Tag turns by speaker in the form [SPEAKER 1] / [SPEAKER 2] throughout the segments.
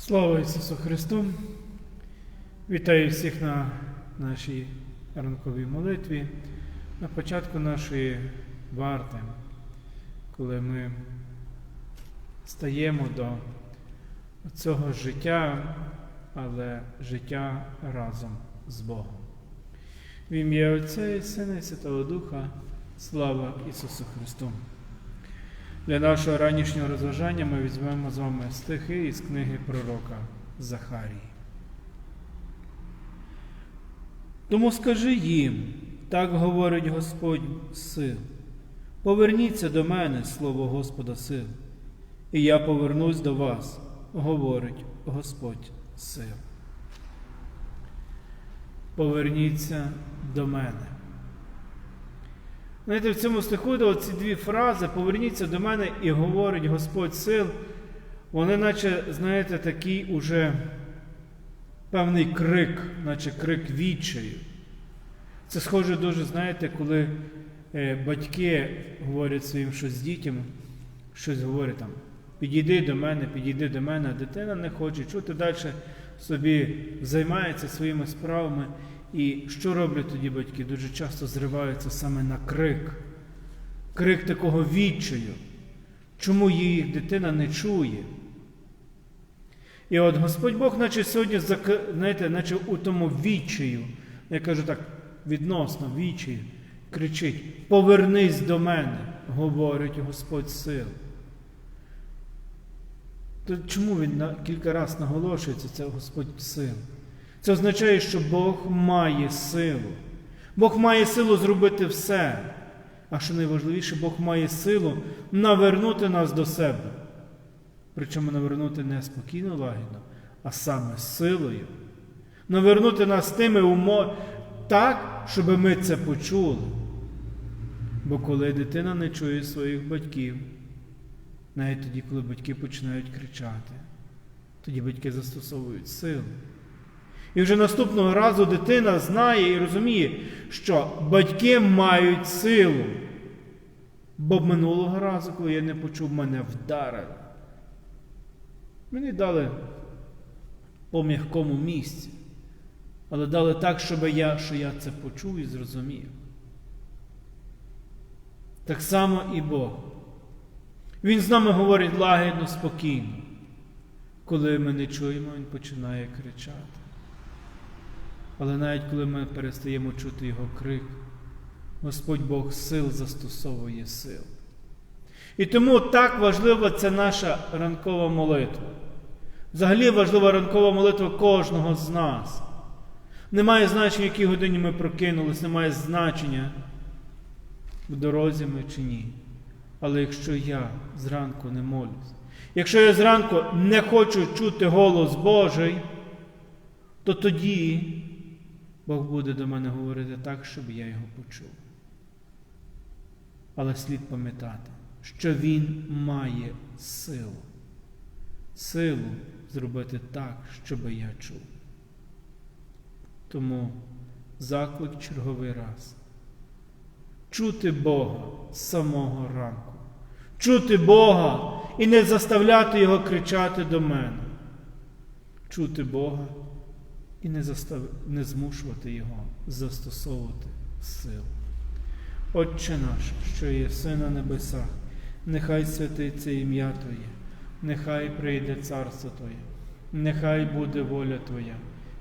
[SPEAKER 1] Слава Ісусу Христу! Вітаю всіх на нашій ранковій молитві, на початку нашої варти, коли ми стаємо до цього життя, але життя разом з Богом. В ім'я Отця і Сина і Святого Духа, слава Ісусу Христу! Для нашого ранішнього розважання ми візьмемо з вами стихи із книги пророка Захарії. Тому скажи їм, так говорить Господь сил. Поверніться до мене, слово Господа сил, і я повернусь до вас, говорить Господь сил. Поверніться до мене. Знаєте, в цьому стиху ці дві фрази поверніться до мене і говорить Господь сил, вони, наче, знаєте, такий уже певний крик, наче крик відчаю. Це схоже дуже, знаєте, коли е, батьки говорять своїм щось дітям, щось говорять там, підійди до мене, підійди до мене, дитина не хоче чути далі собі займається своїми справами. І що роблять тоді батьки? Дуже часто зриваються саме на крик, крик такого відчаю, чому їх дитина не чує. І от Господь Бог, наче сьогодні, знаєте, наче у тому відчаю, я кажу так, відносно відчаю, кричить: Повернись до мене, говорить Господь сил. То чому він кілька разів наголошується, це Господь сил? Це означає, що Бог має силу. Бог має силу зробити все. А що найважливіше, Бог має силу навернути нас до себе. Причому навернути не спокійно лагідно, а саме силою. Навернути нас тими умовами так, щоб ми це почули. Бо коли дитина не чує своїх батьків, навіть тоді, коли батьки починають кричати, тоді батьки застосовують силу. І вже наступного разу дитина знає і розуміє, що батьки мають силу. Бо минулого разу, коли я не почув, мене вдарили. Мені дали по м'якому місці, але дали так, щоб я, що я це почув і зрозумів. Так само і Бог. Він з нами говорить лагідно, спокійно. Коли ми не чуємо, Він починає кричати. Але навіть коли ми перестаємо чути Його крик, Господь Бог сил застосовує сил. І тому так важлива ця наша ранкова молитва. Взагалі важлива ранкова молитва кожного з нас. Немає значення, в якій годині ми прокинулись, немає значення, в дорозі ми чи ні. Але якщо я зранку не молюсь, якщо я зранку не хочу чути голос Божий, то тоді Бог буде до мене говорити так, щоб я його почув. Але слід пам'ятати, що Він має силу. Силу зробити так, щоб я чув. Тому заклик черговий раз. Чути Бога з самого ранку. Чути Бога і не заставляти Його кричати до мене. Чути Бога і не застав... не змушувати Його застосовувати силу. Отче наш, що є син на небесах, нехай святиться ім'я Твоє, нехай прийде царство Твоє, нехай буде воля Твоя,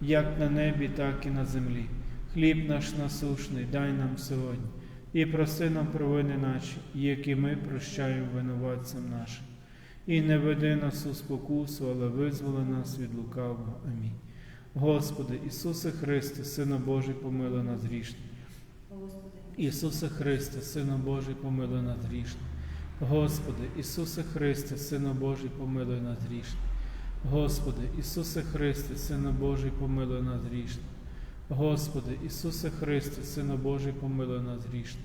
[SPEAKER 1] як на небі, так і на землі. Хліб наш насушний, дай нам сьогодні, і проси нам провини наші, які ми прощаємо винуватцям нашим. І не веди нас у спокусу, але визволи нас від лукавого. Амінь. Господи, Ісусе Христе, Сина Божий, помилуй нас грішних. Ісусе Христе, Сина Божий, помилуй нас грішних. Господи, Ісусе Христе, Сина Божий, помилуй нас грішних. Господи, Ісусе Христе, Сина Божий, помилуй нас грішних. Господи, Ісусе Христе, Сина Божий, помилуй нас грішних.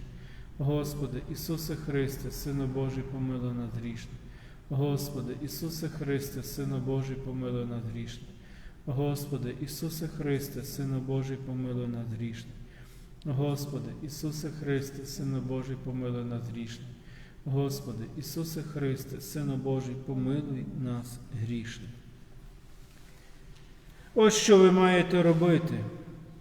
[SPEAKER 1] Господи, Ісусе Христе, Сина Божий, помилуй нас грішних. Господи, Ісусе Христе, Сина Божий, помилуй нас грішних. Господи, Ісусе Христе, Сина Божий, помилуй нас грішних. Господи, Ісусе Христе, Сина Божий, помилуй нас грішних. Господи, Ісусе Христе, Сина Божий, помилуй нас грішних. Ось що ви маєте робити.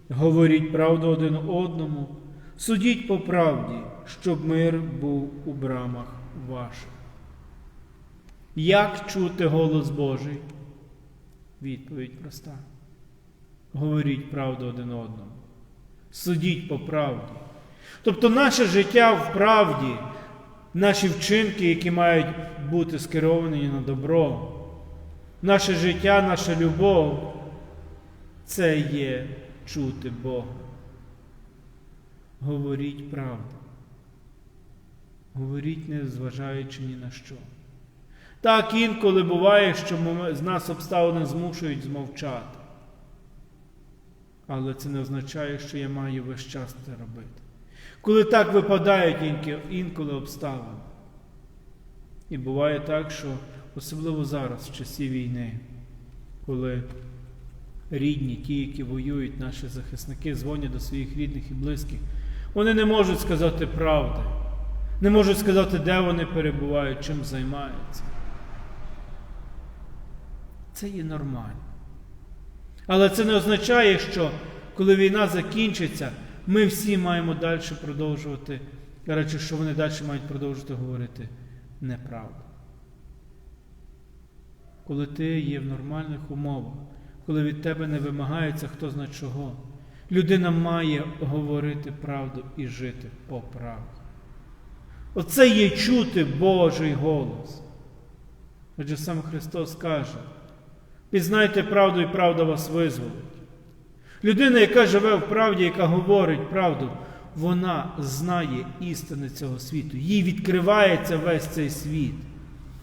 [SPEAKER 1] Говоріть правду один одному, судіть по правді, щоб мир був у брамах ваших. Як чути голос Божий? Відповідь проста. Говоріть правду один одному. Судіть по правді. Тобто наше життя в правді, наші вчинки, які мають бути скеровані на добро, наше життя, наша любов це є чути Бога. Говоріть правду. Говоріть, не зважаючи ні на що. Так інколи буває, що з нас обставини змушують змовчати. Але це не означає, що я маю весь час це робити. Коли так випадають інколи обставини. І буває так, що особливо зараз, в часі війни, коли рідні, ті, які воюють, наші захисники, дзвонять до своїх рідних і близьких, вони не можуть сказати правди, не можуть сказати, де вони перебувають, чим займаються. Це є нормально. Але це не означає, що коли війна закінчиться, ми всі маємо далі продовжувати, речі, що вони далі мають продовжувати говорити неправду. Коли ти є в нормальних умовах, коли від тебе не вимагається хто зна чого, людина має говорити правду і жити по правді. Оце є чути Божий голос. Адже сам Христос каже, пізнайте правду і правда вас визволить. Людина, яка живе в правді, яка говорить правду, вона знає істини цього світу. Їй відкривається весь цей світ.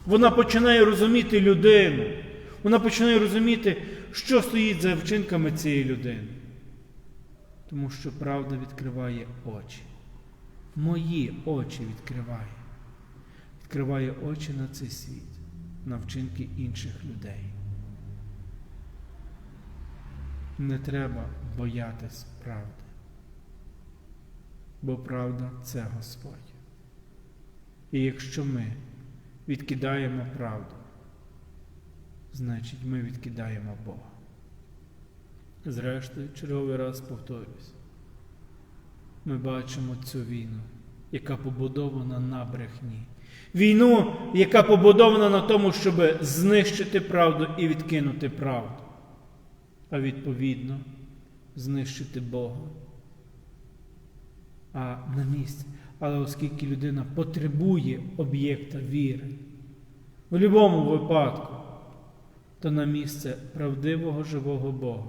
[SPEAKER 1] Вона починає розуміти людину. Вона починає розуміти, що стоїть за вчинками цієї людини. Тому що правда відкриває очі. Мої очі відкриває. Відкриває очі на цей світ, на вчинки інших людей. Не треба боятись правди. Бо правда це Господь. І якщо ми відкидаємо правду, значить ми відкидаємо Бога. Зрештою, черговий раз повторюсь, ми бачимо цю війну, яка побудована на брехні. Війну, яка побудована на тому, щоб знищити правду і відкинути правду, а відповідно знищити Бога. А на місці. Але оскільки людина потребує об'єкта віри, в будь-якому випадку, то на місце правдивого живого Бога,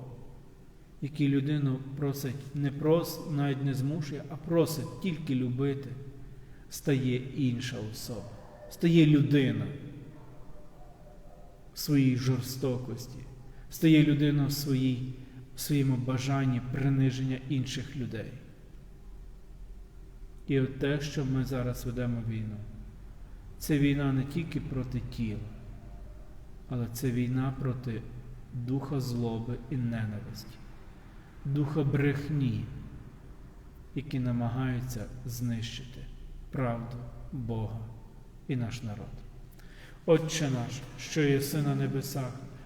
[SPEAKER 1] який людину просить не прос, навіть не змушує, а просить тільки любити, стає інша особа, стає людина в своїй жорстокості, стає людина в, своїй, в своєму бажанні приниження інших людей. І от те, що ми зараз ведемо війну, це війна не тільки проти тіла, але це війна проти духа злоби і ненависті, духа брехні, які намагаються знищити правду Бога і наш народ. Отче наш, що єси на небесах,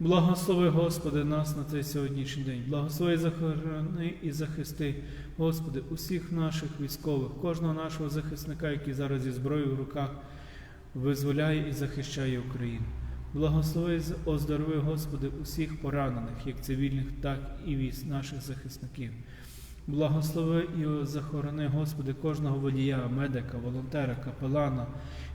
[SPEAKER 1] Благослови, Господи, нас на цей сьогоднішній день. Благослови, захорони і захисти, Господи, усіх наших військових, кожного нашого захисника, який зараз зі зброєю в руках визволяє і захищає Україну. Благослови, оздорови, Господи, усіх поранених, як цивільних, так і військ наших захисників. Благослови і захорони, Господи, кожного водія, медика, волонтера, капелана,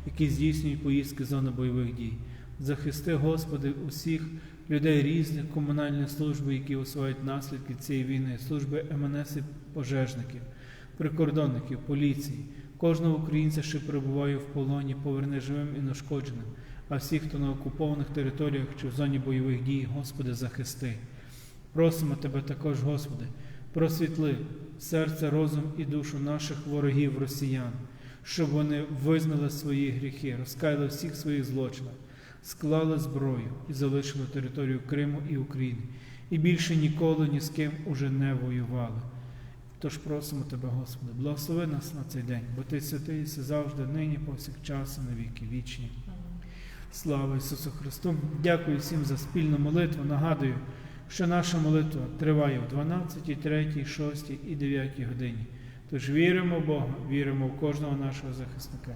[SPEAKER 1] які здійснюють поїздки зони бойових дій. Захисти, Господи, усіх людей різних комунальних служб, які усувають наслідки цієї війни, служби МНС і пожежників, прикордонників, поліції, кожного українця, що перебуває в полоні, поверни живим і нашкодженим, а всіх, хто на окупованих територіях чи в зоні бойових дій, Господи, захисти. Просимо Тебе також, Господи, просвітли серце, розум і душу наших ворогів росіян, щоб вони визнали свої гріхи, розкаяли всіх своїх злочинах, склали зброю і залишили територію Криму і України, і більше ніколи ні з ким уже не воювали. Тож просимо Тебе, Господи, благослови нас на цей день, бо Ти святий завжди, нині, повсякчас, і на віки вічні. Слава Ісусу Христу! Дякую всім за спільну молитву. Нагадую, що наша молитва триває в 12, 3, 6 і 9 годині. Тож віримо в Бога, віримо в кожного нашого захисника